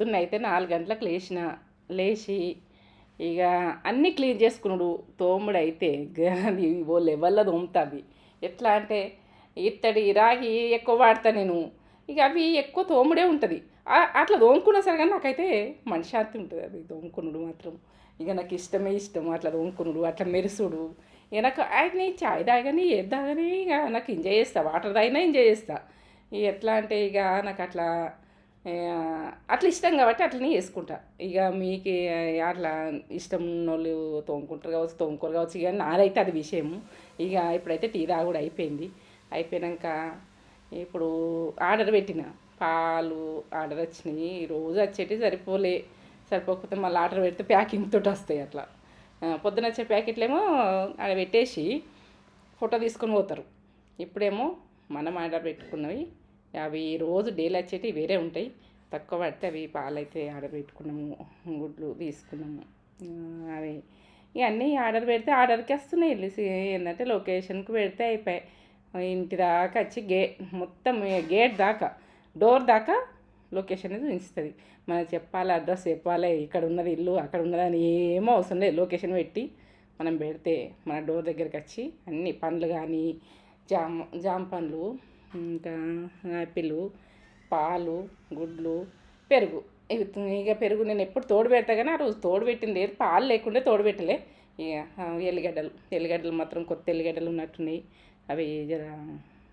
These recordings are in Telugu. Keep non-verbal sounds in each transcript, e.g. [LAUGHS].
పొద్దున్న అయితే నాలుగు గంటలకు లేచిన లేచి ఇక అన్నీ క్లీన్ చేసుకున్నాడు తోముడు అయితే అది ఓ లెవెల్లో తోముతావి ఎట్లా అంటే ఇత్తడి రాగి ఎక్కువ వాడతా నేను. ఇక అవి ఎక్కువ తోముడే ఉంటుంది. అట్లా తోముకున్నా సరే కానీ నాకైతే మనశ్శాంతి ఉంటుంది అది తోముకునుడు మాత్రం. ఇక నాకు ఇష్టమే ఇష్టం అట్లా తోముకునుడు అట్లా మెరుసుడు. ఇక నాకు ఆయన చాయ్ తాగని ఏది తాగని ఇక నాకు ఎంజాయ్ చేస్తా వాటర్ తాగినా ఎంజాయ్ చేస్తా. ఇక ఎట్లా అంటే ఇక నాకు అట్లా అట్లా ఇష్టం కాబట్టి అట్లనే చేసుకుంటా. ఇక మీకు అట్లా ఇష్టం ఉన్న వాళ్ళు తోముకుంటారు కావచ్చు తోముకోరు కావచ్చు ఇక నాదైతే అది విషయము. ఇక ఇప్పుడైతే టీ తాగుడు అయిపోయింది. అయిపోయాక ఇప్పుడు ఆర్డర్ పెట్టిన. పాలు ఆర్డర్ వచ్చినాయి. రోజు వచ్చేటి సరిపోలే. సరిపోకపోతే మళ్ళీ ఆర్డర్ పెడితే ప్యాకింగ్ తోటి వస్తాయి అట్లా. పొద్దున వచ్చే ప్యాకెట్లేమో ఆడ పెట్టేసి ఫోటో తీసుకొని పోతారు. ఇప్పుడేమో మనం ఆర్డర్ పెట్టుకున్నవి అవి రోజు డైలీ వచ్చేటివి వేరే ఉంటాయి. తక్కువ పడితే అవి పాలైతే ఆర్డర్ పెట్టుకున్నాము గుడ్లు తీసుకున్నాము. అవి ఇవన్నీ ఆర్డర్ పెడితే ఆర్డర్కి వస్తున్నాయి వెళ్ళి ఏంటంటే లొకేషన్కి పెడితే అయిపోయాయి. ఇంటి దాకా వచ్చి గేట్ మొత్తం గేట్ దాకా డోర్ దాకా లొకేషన్ అనేది ఉంచుతుంది మనం చెప్పాలి అడ్రస్ చెప్పాలి ఇక్కడ ఉన్నది ఇల్లు అక్కడ ఉన్నది అని ఏమో అవసరం లేదు. లొకేషన్ పెట్టి మనం పెడితే మన డోర్ దగ్గరికి వచ్చి అన్ని పండ్లు కానీ జామ జామ పండ్లు ఇంకా యాపిల్ పాలు గుడ్లు పెరుగు. ఇవి ఇక పెరుగు నేను ఎప్పుడు తోడు పెడతా కానీ ఆ రోజు తోడు పెట్టింది పాలు లేకుండా తోడు పెట్టలే. ఇక ఎల్లిగడ్డలు. ఎల్లిగడ్డలు మాత్రం కొత్త ఎల్లిగడ్డలు ఉన్నట్టున్నాయి. అవి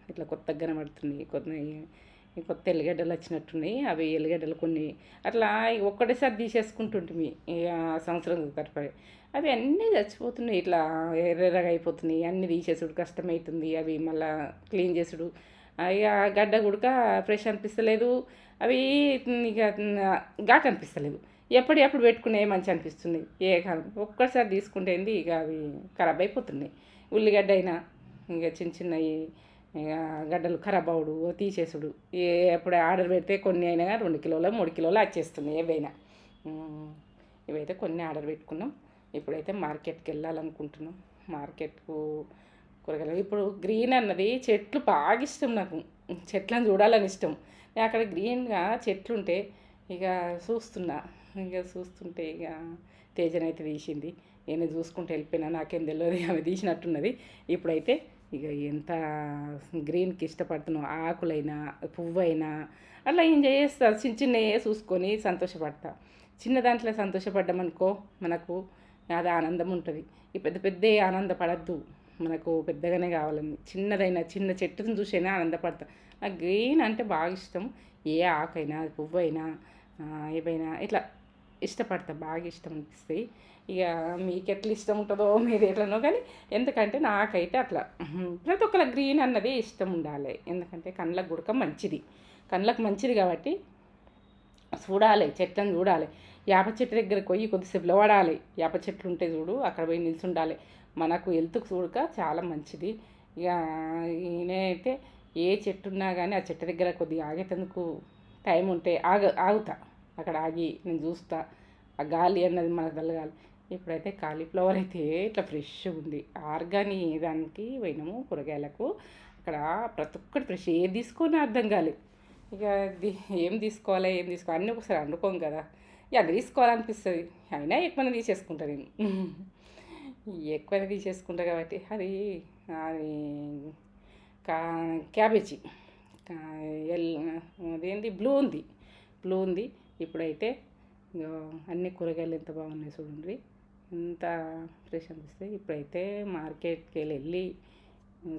ఇట్లా కొత్తగా కనబడుతున్నాయి. కొత్త కొత్త ఎల్లిగడ్డలు వచ్చినట్టున్నాయి. అవి ఎల్లిగడ్డలు కొన్ని అట్లా ఒక్కటేసారి తీసేసుకుంటుంటుంది ఇక సంవత్సరం తరపడి అవి అన్నీ చచ్చిపోతున్నాయి. ఇట్లా ఎర్రగా అయిపోతున్నాయి. అన్నీ తీసేసుడు కష్టమవుతుంది. అవి మళ్ళీ క్లీన్ చేసుడు ఇక గడ్డ గుడక ఫ్రెష్ అనిపిస్తలేదు. అవి ఇక ఘాట్ అనిపిస్తలేదు. ఎప్పుడు ఎప్పుడు పెట్టుకునే మంచి అనిపిస్తుంది. ఏ కాలం ఒక్కసారి తీసుకుంటే ఇక అవి ఖరాబ్ అయిపోతున్నాయి. ఉల్లిగడ్డ అయినా ఇక చిన్న చిన్నవి ఇక గడ్డలు ఖరాబ్ అవడు తీసేసుడు. ఏ ఎప్పుడు ఆర్డర్ పెడితే కొన్ని అయినా రెండు కిలోలు మూడు కిలోలు వచ్చేస్తున్నాయి ఏవైనా. ఇవైతే కొన్ని ఆర్డర్ పెట్టుకున్నాం. ఇప్పుడైతే మార్కెట్కి వెళ్ళాలనుకుంటున్నాం. మార్కెట్కు కూరగాయలు. ఇప్పుడు గ్రీన్ అన్నది చెట్లు బాగా ఇష్టం నాకు. చెట్లను చూడాలని ఇష్టం. నేను అక్కడ గ్రీన్గా చెట్లు ఉంటే ఇక చూస్తున్నా. ఇక చూస్తుంటే ఇక తేజనైతే తీసింది. నేను చూసుకుంటూ వెళ్ళిపోయినా. నాకేం తెలియదు ఆమె తీసినట్టున్నది. ఇప్పుడైతే ఇక ఎంత గ్రీన్కి ఇష్టపడుతున్నావు? ఆకులైనా పువ్వైనా అట్లా ఎంజాయ్ చేస్తా. చిన్న చిన్నయే చూసుకొని సంతోషపడతా. చిన్న దాంట్లో సంతోషపడ్డామనుకో మనకు అది ఆనందం ఉంటుంది. ఈ పెద్ద పెద్ద ఆనందపడద్దు. మనకు పెద్దగానే కావాలని. చిన్నదైనా చిన్న చెట్టుని చూసైనా ఆనందపడతా. నాకు గ్రీన్ అంటే బాగా ఇష్టం. ఏ ఆకైనా పువ్వైనా అయినా ఏవైనా ఇట్లా ఇష్టపడతా బాగా ఇష్టం అనిపిస్తాయి ఇక మీకు ఎట్లా ఇష్టం ఉంటుందో మీరు ఎట్లనో కానీ ఎందుకంటే నాకైతే అట్లా. ప్రతి ఒక్కళ్ళ గ్రీన్ అన్నది ఇష్టం ఉండాలి. ఎందుకంటే కళ్ళకు గుడక మంచిది. కళ్ళకు మంచిది కాబట్టి చూడాలి చెట్లను చూడాలి. వేప చెట్టు దగ్గరికి పోయి కొద్దిసేపు వాడాలి వేప చెట్లు ఉంటే చూడు అక్కడ పోయి నిల్చుండాలి. మనకు హెల్త్కు చూడక చాలా మంచిది. ఇక నేనైతే ఏ చెట్టు ఉన్నా కానీ ఆ చెట్టు దగ్గర కొద్దిగా ఆగేటందుకు టైం ఉంటే ఆగ ఆగుతా. అక్కడ ఆగి నేను చూస్తా. ఆ గాలి అన్నది మనకు తగలాలి ఇప్పుడైతే కాలీఫ్లవర్ అయితే ఇట్లా ఫ్రెష్గా ఉంది. ఆర్గాని దానికి పోయినాము కూరగాయలకు. అక్కడ ప్రతి ఒక్కటి ఫ్రెష్. ఏది తీసుకొని అర్థం కాలేదు ఇక ఏం తీసుకోవాలి ఏం తీసుకోవాలి? అన్నీ ఒకసారి వండుకోం కదా. ఇక అది తీసుకోవాలనిపిస్తుంది. అయినా ఎక్కువనే తీసేసుకుంటా నేను. ఎక్కువనే తీసేసుకుంటారు కాబట్టి అది అది కా క్యాబేజీ. ఎల్ అదేంటి బ్లూ ఉంది. బ్లూ ఉంది. ఇప్పుడైతే ఇగో అన్ని కూరగాయలు ఎంత బాగున్నాయి చూడండి. ఎంత ఫ్రెష్ అనిపిస్తాయి. ఇప్పుడైతే మార్కెట్కి వెళ్ళి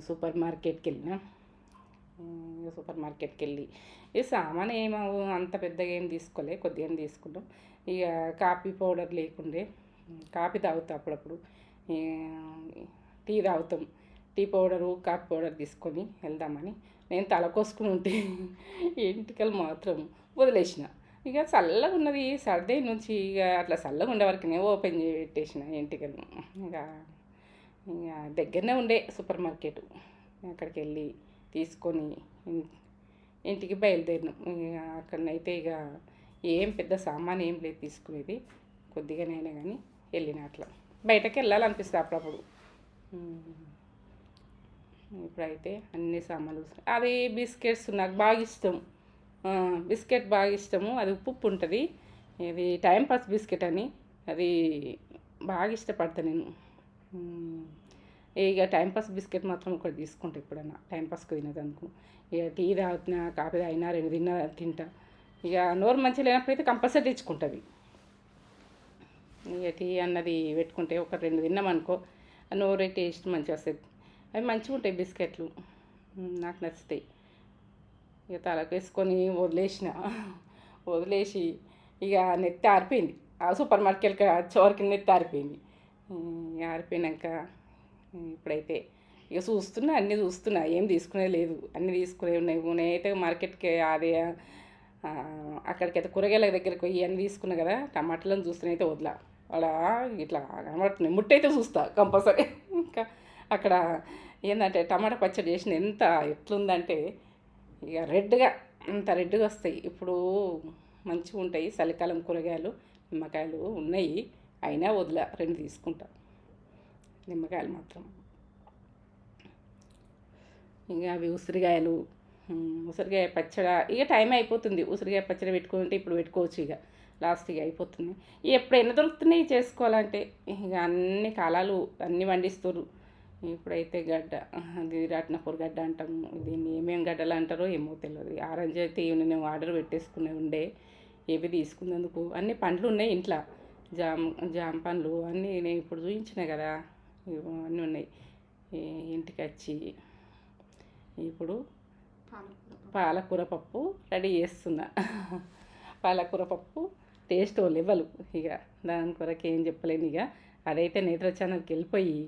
సూపర్ మార్కెట్కి వెళ్ళినా సూపర్ మార్కెట్కి వెళ్ళి ఈ సామాన్ ఏమో అంత పెద్దగా ఏం తీసుకోలే కొద్దిగా తీసుకున్నాం ఇక కాఫీ పౌడర్ లేకుండే కాఫీ తాగుతా అప్పుడప్పుడు. టీ తాగుతాం. టీ పౌడరు కాఫీ పౌడర్ తీసుకొని వెళ్దామని నేను తల కోసుకుని ఉంటే ఎంటికలు మాత్రం వదిలేసిన. ఇక చల్లగా ఉన్నది. సర్దే నుంచి ఇక అట్లా చల్లగా ఉండే వరకునే ఓపెన్ చేసి పెట్టేసిన ఎంటికలు ఇక ఇక దగ్గరనే ఉండే సూపర్ మార్కెట్. అక్కడికి వెళ్ళి తీసుకొని ఇంటికి బయలుదేరినాం. ఇక అక్కడనైతే ఇక ఏం పెద్ద సామాన్ ఏం లేదు తీసుకునేది. కొద్దిగానైనా కానీ వెళ్ళిన అట్లా. బయటకు వెళ్ళాలనిపిస్తుంది అప్పుడప్పుడు ఇప్పుడైతే అన్ని సామాన్లు అది బిస్కెట్స్ నాకు బాగా ఇష్టం. బిస్కెట్ బాగా ఇష్టము. అది ఉప్పు ఉప్పు ఉంటుంది ఇది టైం పాస్ బిస్కెట్ అని. అది బాగా ఇష్టపడతా నేను. ఇక టైం పాస్ బిస్కెట్ మాత్రం ఒకటి తీసుకుంటా ఎప్పుడన్నా. టైం పాస్కి ఇక టీ తాగుతున్నా కాఫీ తాగినా రెండు తిన్నా తింటా. ఇక నోరు మంచిగా లేనప్పుడైతే కంపల్సరీ తెచ్చుకుంటుంది. టీ అన్నది పెట్టుకుంటే ఒక రెండు తిన్నామనుకో నోరే నోరు టేస్ట్ మంచిగా వస్తుంది. అవి మంచిగా ఉంటాయి బిస్కెట్లు. నాకు నచ్చుతాయి. ఇక తలకు వేసుకొని వదిలేసిన. వదిలేసి ఇక నెత్తి ఆరిపోయింది. ఆ సూపర్ మార్కెట్కి చివరికి నెత్తి ఆరిపోయింది. ఆరిపోయినాక ఇప్పుడైతే ఇక చూస్తున్నా అన్నీ చూస్తున్నా. ఏం తీసుకునేది లేదు. అన్నీ తీసుకునే ఉన్నాయి. నేనైతే మార్కెట్కి అది అక్కడికైతే కూరగాయల దగ్గరికి పోయి అన్నీ తీసుకున్నా కదా టమాటాలను చూస్తేనైతే వదిలా. అక్కడ ఇట్లా కనబడుతుంది. ముట్టయితే చూస్తా కంపల్సరీ. ఇంకా అక్కడ ఏంటంటే టమాటా పచ్చడి చేసిన ఎంత ఎట్లుందంటే ఇక రెడ్గా అంత రెడ్గా వస్తాయి. ఇప్పుడు మంచిగా ఉంటాయి. చలికాలం కూరగాయలు నిమ్మకాయలు ఉన్నాయి. అయినా వదిలే రెండు తీసుకుంటా. నిమ్మకాయలు మాత్రం. ఇంకా అవి ఉసిరికాయలు ఉసిరికాయ పచ్చడి ఇక టైం అయిపోతుంది. ఉసిరికాయ పచ్చడి పెట్టుకుంటే ఇప్పుడు పెట్టుకోవచ్చు ఇక. లాస్ట్ ఇక అయిపోతుంది. ఎప్పుడైనా దొరుకుతున్నాయి చేసుకోవాలంటే ఇక అన్ని కాలాలు అన్నీ పండిస్తారు ఇప్పుడైతే గడ్డ అది రత్నపూర్ గడ్డ అంటాము దీన్ని ఏమేమి గడ్డలు అంటారో ఏమో తెలియదు ఆరెంజ్ అయితే నేను ఆర్డర్ పెట్టేసుకునే ఉండే ఏవి తీసుకున్నందుకు. అన్ని పండ్లు ఉన్నాయి ఇంట్లో. జామ జామ పండ్లు అన్నీ నేను ఇప్పుడు చూపించిన కదా అన్నీ ఉన్నాయి. ఇంటికి వచ్చి ఇప్పుడు పాలకూర పప్పు రెడీ చేస్తున్నా. పాలకూర పప్పు టేస్ట్ లెవెల్ ఇక దాని కొరకు ఏం చెప్పలేను ఇక. అదైతే నేత్ర ఛానల్కి వెళ్ళిపోయి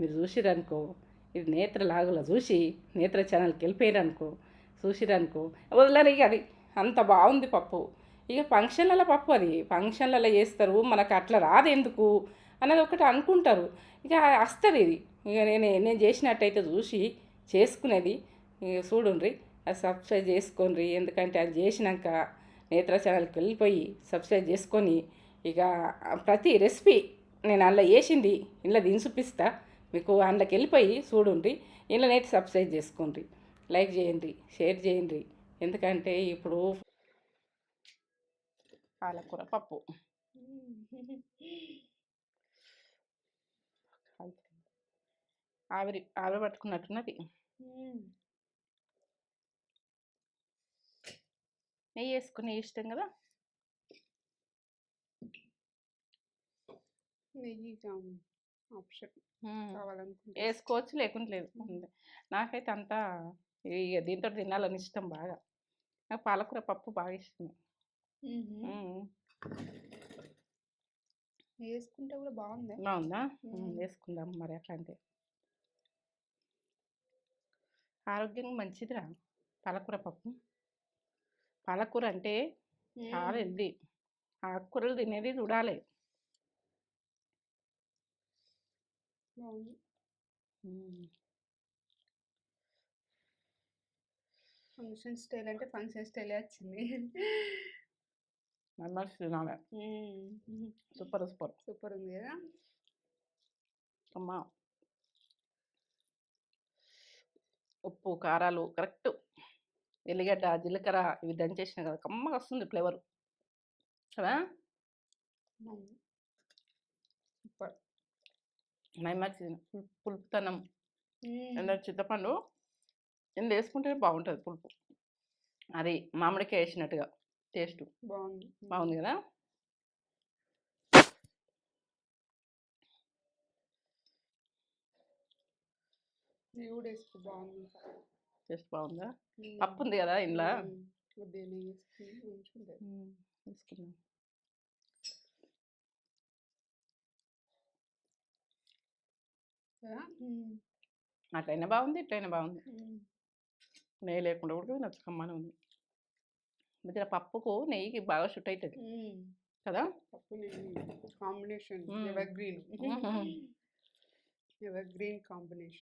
మీరు చూసిరనుకో ఇది నేత్ర లాగులో చూసి నేత్ర ఛానల్కి వెళ్ళిపోయారనుకో చూసిరనుకో వదలరు ఇక అది. అంత బాగుంది పప్పు. ఇక ఫంక్షన్లలో పప్పు అది. ఫంక్షన్లలో చేస్తారు మనకు అట్లా రాదు ఎందుకు అన్నది ఒకటి అనుకుంటారు. ఇక వస్తుంది ఇది. ఇక నేను నేను చేసినట్టయితే చూసి చేసుకునేది. ఇక చూడుండ్రి అది సబ్స్క్రైబ్ చేసుకోండి ఎందుకంటే అది చేసినాక నేత్ర ఛానల్కి వెళ్ళిపోయి సబ్స్క్రైబ్ చేసుకొని ఇక ప్రతి రెసిపీ నేను అందులో వేసింది ఇంట్లో దీని చూపిస్తా. మీకు అందులోకి వెళ్ళిపోయి చూడుండ్రి ఇంట్లోనైతే సబ్స్క్రైబ్ చేసుకోండి. లైక్ చేయండి. షేర్ చేయండి. ఎందుకంటే ఇప్పుడు పాలకూర పప్పు. [LAUGHS] ఆవిరి ఆవిరి పట్టుకున్నట్టున్నది. నెయ్యి వేసుకుని ఇష్టం కదా? నెయ్యి ఆప్షన్ వేసుకోవచ్చు లేకుంటే లేదు. ఉంది. నాకైతే అంతా దీంతో తినాలని ఇష్టం బాగా. నాకు పాలకూర పప్పు బాగా ఇష్టం. వేసుకుంటే కూడా బాగుంది? బాగుందా. వేసుకుందాం మరి అట్లాంటి ఆరోగ్యంగా మంచిదిరా. పాలకూర పప్పు. పాలకూర అంటే చాలా హెల్దీ ఆకుకూరలు తినేది చూడాలి. ఫంక్షన్ స్టైల్ అంటే ఫంక్షన్ స్టైలే వచ్చింది. తినాలి. Super super. సూపర్ ఉంది కదా? అమ్మా! ఉప్పు కారాలు కరెక్ట్. ఎల్లిగడ్డ జీలకర్ర ఇవి దంచేసిన కదా కమ్మగా వస్తుంది ఫ్లేవర్. కదా బాగుంది సూపర్. మైమర్చి పులుపుతనం. ఎందుకంటే చింతపండు ఇందులో వేసుకుంటే బాగుంటుంది పులుపు. అది మామిడికాయ వేసినట్టుగా టేస్ట్. బాగుంది. బాగుంది కదా? నెయ్యి కూడా వేసుకో బాగుంది. టేస్ట్ బాగుందా. పప్పు ఉంది కదా ఇంట్లో? వేసుకున్నాం. అట్లయినా బాగుంది ఇట్లయినా బాగుంది. నెయ్యి లేకుండా కూడా నచ్చకమ్మనే ఉంది. మధ్య పప్పుకు నెయ్యికి బాగా షుట్ అవుతుంది. కదా? పప్పు నెయ్యి combination. Ever green. Evergreen combination.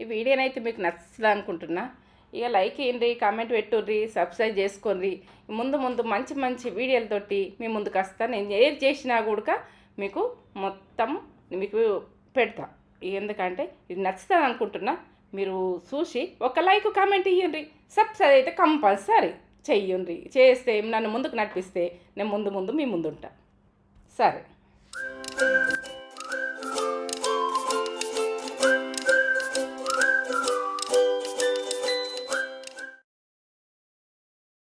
ఈ వీడియోనైతే మీకు నచ్చుతుంది అనుకుంటున్నా. ఇక లైక్ చేయండి కామెంట్ పెట్టుర్రి సబ్స్క్రైబ్ చేసుకోండి. ముందు ముందు మంచి మంచి వీడియోలతోటి మీ ముందుకు వస్తాను. నేను ఏది చేసినా కూడా మీకు మొత్తం మీకు పెడతా. ఎందుకంటే ఇది నచ్చుతుంది అనుకుంటున్నా. మీరు చూసి ఒక లైక్ కామెంట్ ఇవ్వండి సబ్స్క్రైబ్ అయితే కంపల్సరీ చెయ్యండి. చేస్తే నన్ను ముందుకు నడిపిస్తే నేను ముందు ముందు మీ ముందు ఉంటా. సరే.